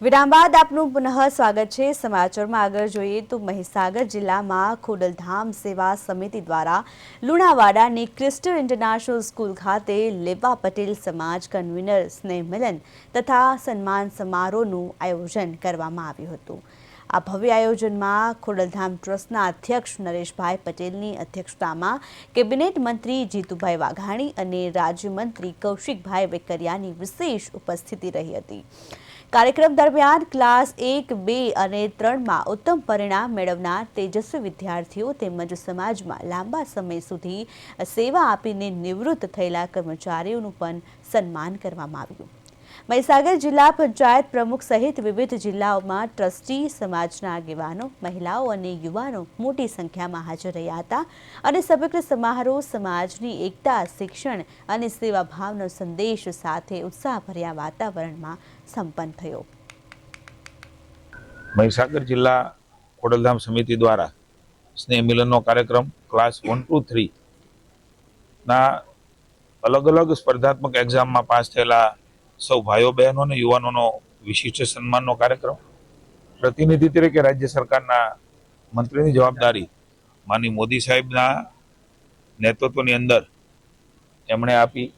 વિરામ બાદ આપનું પુનઃ સ્વાગત છે. સમાચારમાં આગળ જોઈએ તો મહીસાગર જિલ્લામાં ખોડલધામ સેવા સમિતિ દ્વારા લુણાવાડાની ક્રિસ્ટલ ઇન્ટરનેશનલ સ્કૂલ ખાતે લેવા પટેલ સમાજ કન્વીનર સ્નેહ તથા સન્માન સમારોહનું આયોજન કરવામાં આવ્યું હતું. આ ભવ્ય આયોજનમાં ખોડલધામ ટ્રસ્ટના અધ્યક્ષ નરેશભાઈ પટેલની અધ્યક્ષતામાં કેબિનેટ મંત્રી જીતુભાઈ વાઘાણી અને રાજ્યમંત્રી કૌશિકભાઈ વેકરિયાની વિશેષ ઉપસ્થિતિ રહી હતી. કાર્યક્રમ દરમિયાન ક્લાસ એક, બે અને ત્રણમાં ઉત્તમ પરિણામ મેળવનાર તેજસ્વી વિદ્યાર્થીઓ તેમજ સમાજમાં લાંબા સમય સુધી સેવા આપીને નિવૃત્ત થયેલા કર્મચારીઓનું પણ સન્માન કરવામાં આવ્યું. મહીસાગર જિલ્લા પંચાયત પ્રમુખ સહિત વિવિધ જિલ્લાઓમાં ટ્રસ્ટી સમાજના આગેવાનો, મહિલાઓ અને યુવાનો મોટી સંખ્યામાં હાજર રહ્યા હતા અને સમગ્ર સમારોહ સમાજની એકતા, શિક્ષણ અને સેવાભાવનો સંદેશ સાથે ઉત્સાહભર્યા વાતાવરણમાં સંપન્ન થયો. મહીસાગર જિલ્લા ખોડલધામ સમિતિ દ્વારા સ્નેહ મિલનનો કાર્યક્રમ ક્લાસ વન ટુ થ્રી ના અલગ અલગ સ્પર્ધાત્મક એક્ઝામમાં પાસ થયેલા સૌ ભાઈઓ બહેનો અને યુવાનોનો વિશિષ્ટ સન્માનનો કાર્યક્રમ. પ્રતિનિધિ તરીકે રાજ્ય સરકારના મંત્રીની જવાબદારી માની મોદી સાહેબના નેતૃત્વની અંદર એમણે આપી.